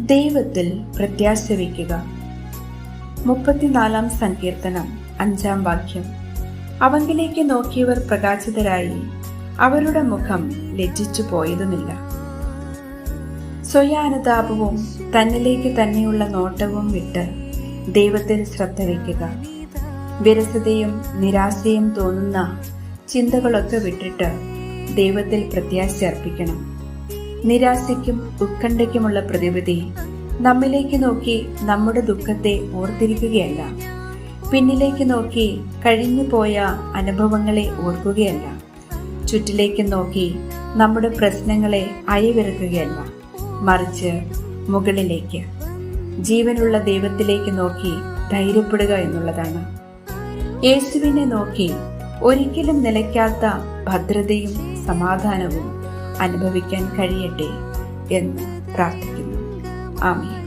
ദൈവത്തിൽ പ്രത്യാശ വയ്ക്കുക മുപ്പത്തിനാലാം സങ്കീർത്തനം അഞ്ചാം വാക്യം. അവങ്കിലേക്ക് നോക്കിയവർ പ്രകാശിതരായി അവരുടെ മുഖം ലജ്ജിച്ചു പോയതുമില്ല സ്വയാനുതാപവും തന്നിലേക്ക് തന്നെയുള്ള നോട്ടവും വിട്ട് ദൈവത്തിൽ ശ്രദ്ധ വയ്ക്കുക. വിരസതയും നിരാശയും തോന്നുന്ന ചിന്തകളൊക്കെ വിട്ടിട്ട് ദൈവത്തിൽ പ്രത്യാശ അർപ്പിക്കണം നിരാശയ്ക്കും ഉത്കണ്ഠയ്ക്കുമുള്ള പ്രതിവിധി നമ്മിലേക്ക് നോക്കി നമ്മുടെ ദുഃഖത്തെ ഓർത്തിരിക്കുകയല്ല. പിന്നിലേക്ക് നോക്കി കഴിഞ്ഞു പോയ അനുഭവങ്ങളെ ഓർക്കുകയല്ല. ചുറ്റിലേക്ക് നോക്കി നമ്മുടെ പ്രശ്നങ്ങളെ അയവിറക്കുകയല്ല. മറിച്ച് മുകളിലേക്ക്. ജീവനുള്ള ദൈവത്തിലേക്ക് നോക്കി ധൈര്യപ്പെടുക എന്നുള്ളതാണ്. യേശുവിനെ നോക്കി ഒരിക്കലും നിലയ്ക്കാത്ത ഭദ്രതയും സമാധാനവും അനുഭവിക്കാൻ കഴിയട്ടെ എന്ന് പ്രാർത്ഥിക്കുന്നു. ആമീൻ.